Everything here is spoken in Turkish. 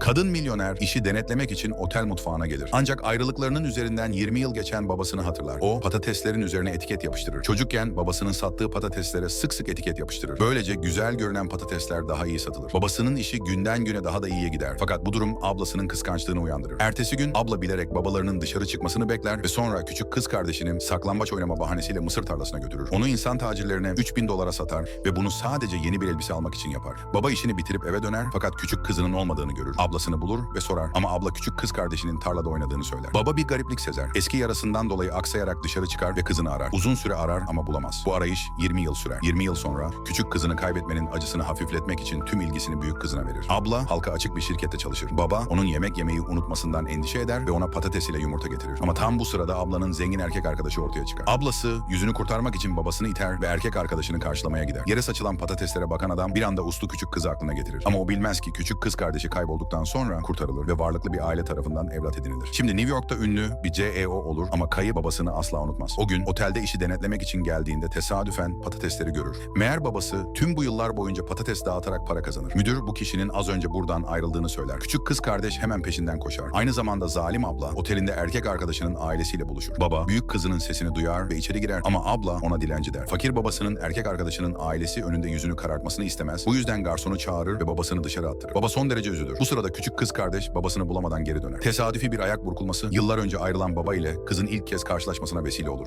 Kadın milyoner işi denetlemek için otel mutfağına gelir. Ancak ayrılıklarının üzerinden 20 yıl geçen babasını hatırlar. O patateslerin üzerine etiket yapıştırır. Çocukken babasının sattığı patateslere sık sık etiket yapıştırır. Böylece güzel görünen patatesler daha iyi satılır. Babasının işi günden güne daha da iyiye gider. Fakat bu durum ablasının kıskançlığını uyandırır. Ertesi gün abla bilerek babalarının dışarı çıkmasını bekler ve sonra küçük kız kardeşini saklambaç oynama bahanesiyle mısır tarlasına götürür. Onu insan tacirlerine 3000 dolara satar ve bunu sadece yeni bir elbise almak için yapar. Baba işini bitirip eve döner fakat küçük kızının olmadığını görür. Ablasını bulur ve sorar ama abla küçük kız kardeşinin tarlada oynadığını söyler. Baba bir gariplik sezer. Eski yarasından dolayı aksayarak dışarı çıkar ve kızını arar. Uzun süre arar ama bulamaz. Bu arayış 20 yıl sürer. 20 yıl sonra küçük kızını kaybetmenin acısını hafifletmek için tüm ilgisini büyük kızına verir. Abla halka açık bir şirkette çalışır. Baba onun yemek yemeyi unutmasından endişe eder ve ona patates ile yumurta getirir. Ama tam bu sırada ablanın zengin erkek arkadaşı ortaya çıkar. Ablası yüzünü kurtarmak için babasını iter ve erkek arkadaşını karşılamaya gider. Yere saçılan patateslere bakan adam bir anda uslu küçük kızı aklına getirir. Ama o bilmez ki küçük kız kardeşi kaybolduktan sonra kurtarılır ve varlıklı bir aile tarafından evlat edinilir. Şimdi New York'ta ünlü bir CEO olur ama kayı babasını asla unutmaz. O gün otelde işi denetlemek için geldiğinde tesadüfen patatesleri görür. Meğer babası tüm bu yıllar boyunca patates dağıtarak para kazanır. Müdür bu kişinin az önce buradan ayrıldığını söyler. Küçük kız kardeş hemen peşinden koşar. Aynı zamanda zalim abla otelinde erkek arkadaşının ailesiyle buluşur. Baba büyük kızının sesini duyar ve içeri girer ama abla ona dilenci der. Fakir babasının erkek arkadaşının ailesi önünde yüzünü karartmasını istemez. Bu yüzden garsonu çağırır ve babasını dışarı attırır. Baba son derece üzülür. Bu sırada küçük kız kardeş babasını bulamadan geri döner. Tesadüfi bir ayak burkulması yıllar önce ayrılan baba ile kızın ilk kez karşılaşmasına vesile olur.